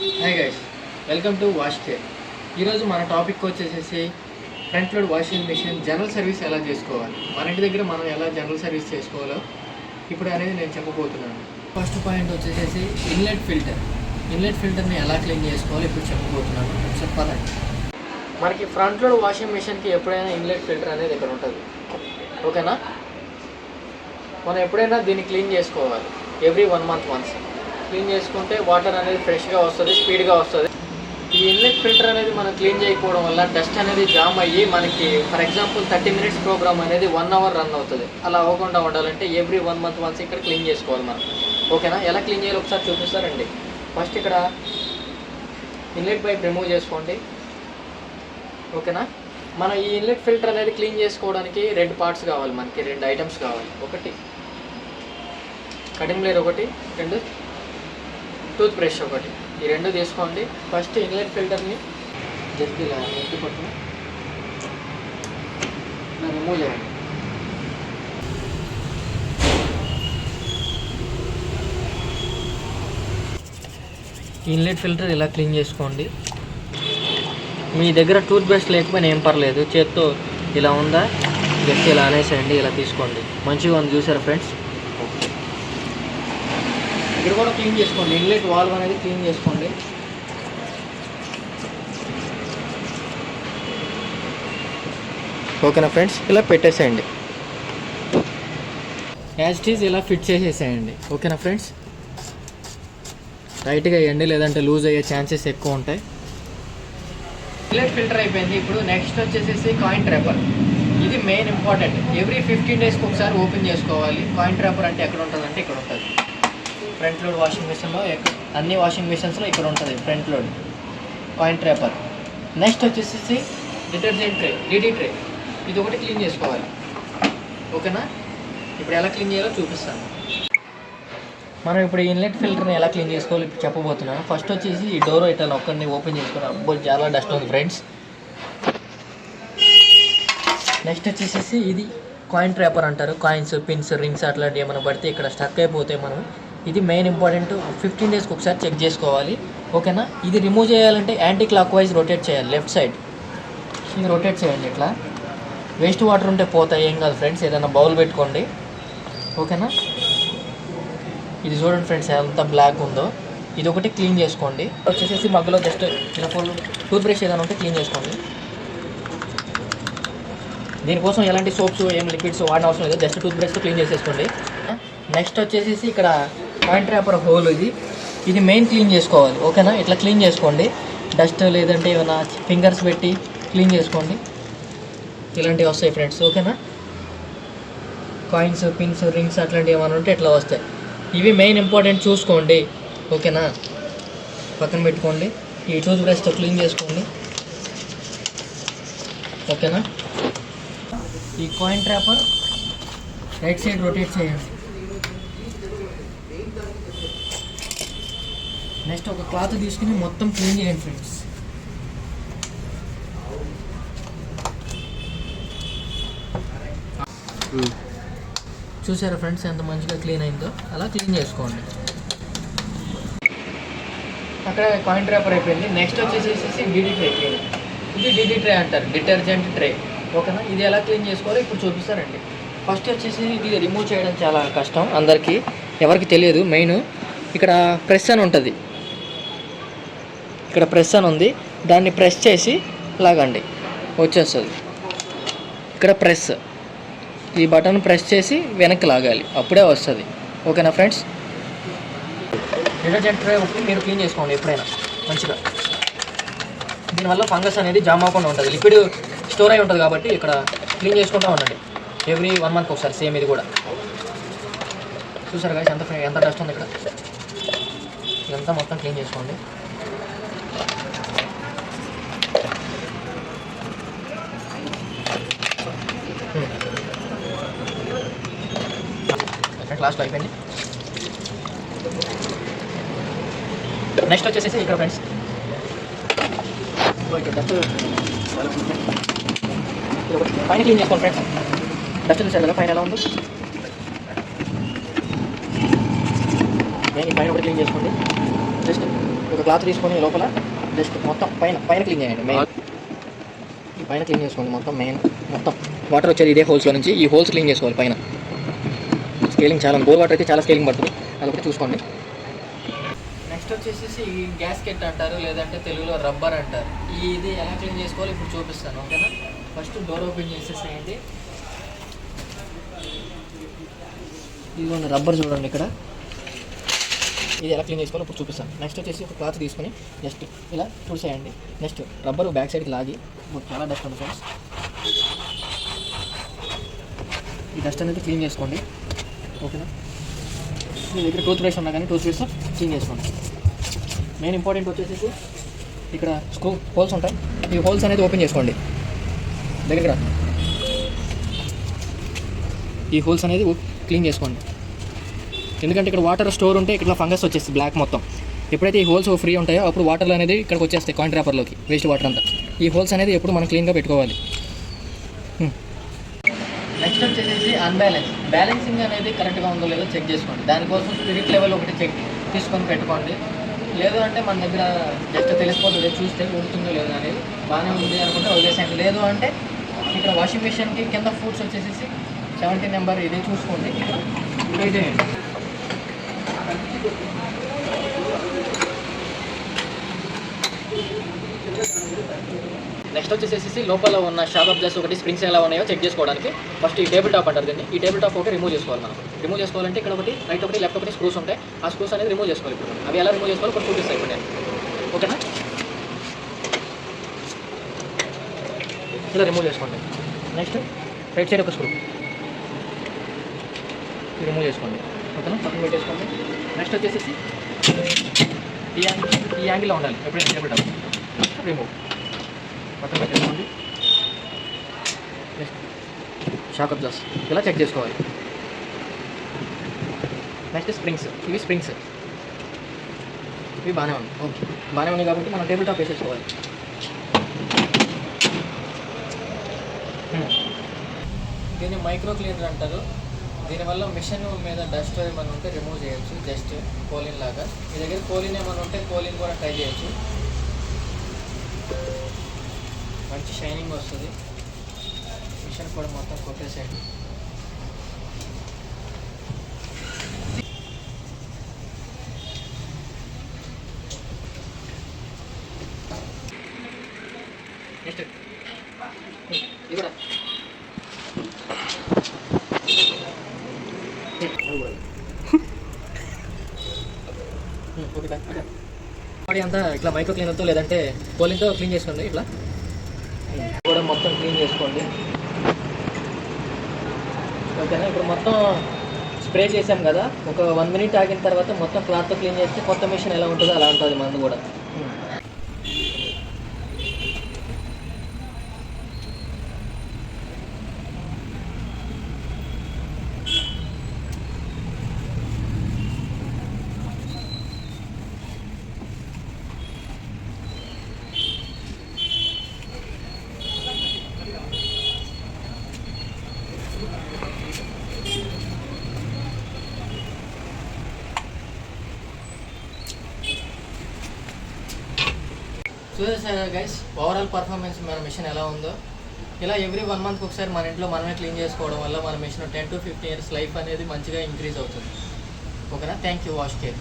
Hi guys welcome to wash care ఈరోజు మన topic వచ్చేసేసి front load washing machine general service ఎలా చేసుకోవాలి? మన ఇంటి దగ్గర మనం ఎలా జనరల్ సర్వీస్ చేసుకోవాలో ఇప్పుడు అనేది నేను చెప్పబోతున్నాను. ఫస్ట్ పాయింట్ వచ్చేసేసి ఇన్లెట్ ఫిల్టర్ ఇన్లెట్ ఫిల్టర్ని ఎలా క్లీన్ చేసుకోవాలో ఇప్పుడు చెప్పబోతున్నాను. చెప్పాలండి మనకి ఫ్రంట్ లోడ్ వాషింగ్ మిషన్కి ఎప్పుడైనా ఇన్లెట్ ఫిల్టర్ అనేది ఇక్కడ ఉంటుంది. ఓకేనా మనం ఎప్పుడైనా దీన్ని క్లీన్ చేసుకోవాలి. Every one month once clean చేసుకుంటే వాటర్ అనేది ఫ్రెష్గా వస్తుంది స్పీడ్గా వస్తుంది. ఈ ఇన్లెట్ ఫిల్టర్ అనేది మనం క్లీన్ చేయకపోవడం వల్ల డస్ట్ అనేది జామ్ అయ్యి మనకి for example thirty minutes program అనేది వన్ అవర్ రన్ అవుతుంది. అలా అవ్వకుండా ఉండాలంటే ఎవ్రీ వన్ మంత్ వన్స్ ఇక్కడ క్లీన్ చేసుకోవాలి మనం. ఓకేనా? ఎలా క్లీన్ చేయాలో ఒకసారి చూపిస్తారండి. ఫస్ట్ ఇక్కడ ఇన్లెట్ పైప్ రిమూవ్ చేసుకోండి. ఓకేనా? మన ఈ ఇన్లెట్ ఫిల్టర్ అనేది క్లీన్ చేసుకోవడానికి రెండు పార్ట్స్ కావాలి మనకి రెండు ఐటమ్స్ కావాలి. ఒకటి కటింగ్ బ్లేడ్ ఒకటి రెండు టూత్ బ్రష్ ఒకటి. ఈ రెండు తీసుకోండి. ఫస్ట్ ఇన్లెట్ ఫిల్టర్ని జస్ట్ ఇలా ఎత్తి పట్టున రిమూవ్ చేయండి. ఇన్లెట్ ఫిల్టర్ ఇలా క్లీన్ చేసుకోండి. మీ దగ్గర టూత్ బ్రష్ లేకపోయినా ఏం పర్లేదు. చేత్తో ఇలా ఉందా? జస్ట్ ఇలా అనేసేయండి ఇలా తీసుకోండి. మంచిగా ఉంది చూసారా ఫ్రెండ్స్? ఇక్కడ కూడా క్లీన్ చేసుకోండి. ఇన్లెట్ వాల్వ్ అనేది క్లీన్ చేసుకోండి. ఓకేనా ఫ్రెండ్స్ ఇలా పెట్టేసేయండి. యాజ్ ఇట్ ఈజ్ ఇలా ఫిట్ చేసేసేయండి. ఓకేనా ఫ్రెండ్స్ టైట్గా వేయండి లేదంటే లూజ్ అయ్యే ఛాన్సెస్ ఎక్కువ ఉంటాయి. ఇన్లెట్ ఫిల్టర్ అయిపోయింది. ఇప్పుడు నెక్స్ట్ వచ్చేసేసి కాయిన్ ట్రాపర్ ఇది మెయిన్ ఇంపార్టెంట్ ఎవ్రీ ఫిఫ్టీన్ డేస్కి ఒకసారి ఓపెన్ చేసుకోవాలి. కాయిన్ ట్రాపర్ అంటే ఎక్కడ ఉంటుంది అంటే ఇక్కడ ఉంటుంది. ఫ్రంట్ లోడ్ వాషింగ్ మిషన్లో అన్ని వాషింగ్ మిషన్స్లో ఇక్కడ ఉంటుంది front load. Coin trapper next వచ్చేసేసి డిటర్జెంట్ ట్రే డిడి ట్రే. ఇది ఒకటి క్లీన్ చేసుకోవాలి. ఓకేనా? ఇప్పుడు ఎలా క్లీన్ చేయాలో చూపిస్తాను. మనం ఇప్పుడు ఇన్లెట్ ఫిల్టర్ని ఎలా క్లీన్ చేసుకోవాలి ఇప్పుడు చెప్పబోతున్నాను. ఫస్ట్ వచ్చేసి ఈ డోర్ ఇట్లా ఒక్కడిని ఓపెన్ చేసుకున్నాం అబ్బో చాలా డస్ట్ ఉంది ఫ్రెండ్స్ నెక్స్ట్ వచ్చేసేసి ఇది కాయిన్ ట్రాపర్ అంటారు. కాయిన్స్ పిన్స్ రింగ్స్ అట్లాంటివి ఏమైనా పడితే ఇక్కడ స్టక్ అయిపోతే మనం ఇది మెయిన్ ఇంపార్టెంట్ ఫిఫ్టీన్ డేస్కి ఒకసారి చెక్ చేసుకోవాలి. ఓకేనా ఇది రిమూవ్ చేయాలంటే యాంటీ క్లాక్ వైజ్ రొటేట్ చేయాలి లెఫ్ట్ సైడ్ ఇది రొటేట్ చేయండి ఇట్లా. వేస్ట్ వాటర్ ఉంటే పోతాయి ఏం కాదు ఫ్రెండ్స్ ఏదైనా బౌల్ పెట్టుకోండి. ఓకేనా ఇది చూడండి ఫ్రెండ్స్ ఎంత బ్లాక్ ఉందో. ఇది ఒకటి క్లీన్ చేసుకోండి. వచ్చేసేసి మగ్గులో జస్ట్ చిన్నపోళ్ళు టూత్ బ్రష్ ఏదైనా ఉంటే క్లీన్ చేసుకోండి. దీనికోసం ఎలాంటి సోప్స్ ఏం లిక్విడ్స్ వాడిన అవసరం లేదు జస్ట్ టూత్ బ్రష్తో క్లీన్ చేసేసుకోండి. నెక్స్ట్ వచ్చేసేసి ఇక్కడ పాయింట్ ర్యాపర్ హోల్ ఇది. ఇది మెయిన్ క్లీన్ చేసుకోవాలి. ఓకేనా ఇట్లా క్లీన్ చేసుకోండి. డస్ట్ లేదంటే ఏమైనా ఫింగర్స్ పెట్టి క్లీన్ చేసుకోండి. ఇలాంటివి వస్తాయి ఫ్రెండ్స్ ఓకేనా కాయిన్స్ పిన్స్ రింగ్స్ అట్లాంటివి ఏమైనా ఉంటే ఇట్లా వస్తాయి. ఇవి మెయిన్ ఇంపార్టెంట్ చూసుకోండి. ఓకేనా పక్కన పెట్టుకోండి. ఈ టూత్ బ్రష్తో క్లీన్ చేసుకోండి. ఓకేనా ఈ coin trapper right side rotate చేయండి. నెక్స్ట్ ఒక క్లాత్ తీసుకుని మొత్తం క్లీన్ చేయండి ఫ్రెండ్స్. చూసారా ఫ్రెండ్స్ ఎంత మంచిగా క్లీన్ అయిందో? అలా క్లీన్ చేసుకోండి. అక్కడ కాయిన్ ట్రాపర్ అయిపోయింది. నెక్స్ట్ వచ్చేసేసి డిడి ట్రే క్లీన్ ఇది డిడి ట్రే అంటారు. డిటర్జెంట్ ట్రే ఓకేనా? ఇది ఎలా క్లీన్ చేసుకోవాలో ఇప్పుడు చూపిస్తారండి ఫస్ట్ వచ్చేసి ఇది రిమూవ్ చేయడం చాలా కష్టం అందరికీ. ఎవరికి తెలియదు. మెయిన్ ఇక్కడ ప్రెస్ అని ఉంటుంది. ఇక్కడ ప్రెస్ అని ఉంది. దాన్ని ప్రెస్ చేసి లాగండి. వచ్చేస్తుంది. ఇక్కడ ప్రెస్ ఈ బటన్ ప్రెస్ చేసి వెనక్కి లాగాలి. అప్పుడే వస్తుంది. ఓకేనా ఫ్రెండ్స్ డిటర్జెంట్ ట్రే ఒకటి మీరు క్లీన్ చేసుకోండి ఎప్పుడైనా. మంచిగా. దీనివల్ల ఫంగస్ అనేది జామ్ అవ్వకుండా ఉంటుంది. లిక్విడ్ స్టోర్ అయి ఉంటుంది కాబట్టి ఇక్కడ క్లీన్ చేసుకుంటూ ఉండండి. ఎవ్రీ వన్ మంత్ ఒకసారి సేమ్ ఇది కూడా. చూసారు కదా ఎంత ఎంత డస్ట్ ఉంది ఇక్కడ? ఇదంతా మొత్తం క్లీన్ చేసుకోండి. క్లాస్లో అయిపోయింది. నెక్స్ట్ వచ్చేసి ఇక్కడ ఫ్రెండ్స్ ఇక్కడ డస్ట్ పైన క్లీన్ చేసుకోండి ఫ్రెండ్స్ డస్ట్ చూసారు కదా పైన ఎలా ఉందో? నేను ఈ పైన ఒకటి క్లీన్ చేసుకోండి. జస్ట్ ఒక క్లాత్ తీసుకొని లోపల జస్ట్ మొత్తం పైన పైన క్లీన్ చేయండి మెయిన్ ఈ పైన క్లీన్ చేసుకోండి మొత్తం మెయిన్ మొత్తం. వాటర్ వచ్చేది ఇదే హోల్స్లో నుంచి ఈ హోల్స్ క్లీన్ చేసుకోవాలి పైన. స్కేలింగ్ చాలా బోర్ వాటర్ అయితే చాలా స్కేలింగ్ పడుతుంది. అదొకటి చూసుకోండి. నెక్స్ట్ వచ్చేసి ఈ గ్యాస్కెట్ అంటారు లేదంటే తెలుగులో రబ్బర్ అంటారు. ఇది ఎలా క్లీన్ చేసుకోవాలి? ఇప్పుడు చూపిస్తాను ఓకేనా? ఫస్ట్ డోర్ ఓపెన్ చేసేసేయండి. ఇదిగోండి రబ్బర్ చూడండి ఇక్కడ. ఇది ఎలా క్లీన్ చేసుకోవాలో ఇప్పుడు చూపిస్తాను. నెక్స్ట్ వచ్చేసి ఒక క్లాత్ తీసుకొని జస్ట్ ఇలా తుడిసేయండి. నెక్స్ట్ రబ్బర్ బ్యాక్ సైడ్కి లాగి ఇప్పుడు చాలా డస్ట్ ఉంది ఫ్రెండ్స్. ఈ డస్ట్ అనేది క్లీన్ చేసుకోండి. ఓకేనా? మీ దగ్గర టూత్ బ్రష్ ఉన్నా కానీ టూత్ బ్రష్ క్లీన్ చేసుకోండి. మెయిన్ ఇంపార్టెంట్ వచ్చేసి ఇక్కడ స్క్రూ హోల్స్ ఉంటాయి. ఈ హోల్స్ అనేది ఓపెన్ చేసుకోండి. దగ్గర ఈ హోల్స్ అనేది క్లీన్ చేసుకోండి. ఎందుకంటే ఇక్కడ వాటర్ స్టోర్ ఉంటే ఇక్కడ ఫంగస్ వచ్చేస్తుంది బ్లాక్ మొత్తం. ఎప్పుడైతే ఈ హోల్స్ ఫ్రీ ఉంటాయో అప్పుడు వాటర్ అనేది ఇక్కడికి వచ్చేస్తాయి కాయిన్ వేస్ట్ వాటర్ అంతా. ఈ హోల్స్ అనేది ఎప్పుడు మనం క్లీన్గా పెట్టుకోవాలి. నెక్స్ట్ వచ్చేసి అన్బ్యాలెన్స్ బ్యాలెన్సింగ్ అనేది కరెక్ట్గా ఉందో లేదో చెక్ చేసుకోండి. దానికోసం స్పిరిట్ లెవెల్ ఒకటి చెక్ తీసుకొని పెట్టుకోండి. లేదు అంటే మన దగ్గర జస్ట్ తెలిసిపోతుంది చూస్తే ఉడుతుందో లేదో అనేది బాగానే ఉంది అనుకుంటే వదిలేసేయండి. లేదు అంటే ఇక్కడ వాషింగ్ మిషన్కి కింద ఫుడ్స్ వచ్చేసి సెవెంటీ నెంబర్ ఇది చూసుకోండి. చేయండి నెక్స్ట్ వచ్చేసేసి లోపల ఉన్న షాప్ అబ్జర్స్ ఒకటి స్ప్రింగ్స్ ఎలా ఉన్నాయో చెక్ చేసుకోవడానికి ఫస్ట్ ఈ టేబుల్ టాప్ అంటారు దీన్ని. ఈ టేబుల్ టాప్ ఒకటి రిమూవ్ చేసుకోవాలి మనం. రిమూవ్ చేసుకోవాలంటే ఇక్కడ ఒకటి రైట్ ఒకటి లెఫ్ట్ ఒకటి స్క్రూస్ ఉంటాయి. ఆ స్క్రూస్ అనేది రిమూవ్ చేసుకోవాలి ఇప్పుడు అవి ఎలా రిమూవ్ చేసుకోవాలి ఇప్పుడు చూపిస్తాయి ఇప్పుడు నేను. ఓకేనా? ఇలా రిమూవ్ చేసుకోండి. నెక్స్ట్ రైట్ సైడ్ ఒక స్క్రూ రిమూవ్ చేసుకోండి. ఓకేనా? పక్కన పెట్టేసుకోండి. నెక్స్ట్ వచ్చేసి ఈ యాంగిల్ ఈ యాంగిల్లో ఉండాలి. ఎప్పుడైనా టేబుల్ టాప్ రిమూవ్ పక్కన పెట్టేసుకోండి. నెక్స్ట్ షాక్ అబ్జర్స్ ఇలా చెక్ చేసుకోవాలి. నెక్స్ట్ స్ప్రింగ్స్ ఇవి స్ప్రింగ్స్ ఇవి బాగానే ఉంది ఓకే బాగానే ఉంది కాబట్టి మనం టేబుల్ టాప్ వేసేసుకోవాలి. Hmm. దీన్ని మైక్రో క్లీనర్ అంటారు. దీనివల్ల మిషన్ మీద డస్ట్ ఏమైనా ఉంటే రిమూవ్ చేయొచ్చు. జస్ట్ కోలిన్ లాగా. మీ దగ్గర కోలిన్ ఏమైనా ఉంటే కోలిన్ కూడా ట్రై చేయొచ్చు. మంచి షైనింగ్ వస్తుంది. మిషన్ కూడా మొత్తం కొట్టేసేయండి. నెక్స్ట్ ఇది కూడా ఓకే ఓకే బాడీ అంతా ఇట్లా మైక్రో క్లీనర్తో లేదంటే పోలింగ్తో క్లీన్ చేసుకోండి ఇట్లా? మొత్తం క్లీన్ చేసుకోండి. ఓకేనా? ఇప్పుడు మొత్తం స్ప్రే చేసాం కదా. ఒక వన్ మినిట్ ఆగిన తర్వాత మొత్తం క్లాత్తో క్లీన్ చేస్తే కొత్త మిషన్ ఎలా ఉంటుందో అలా ఉంటుంది మందు కూడా. చూసేసారా గైస్ ఓవరాల్ పర్ఫార్మెన్స్ మన మిషన్ ఎలా ఉందో. ఇలా ఎవ్రీ వన్ మంత్కి ఒకసారి మన ఇంట్లో మనమే క్లీన్ చేసుకోవడం వల్ల మన machine ten to fifteen years life అనేది మంచిగా ఇంక్రీజ్ అవుతుంది. ఓకేనా? Thank you wash care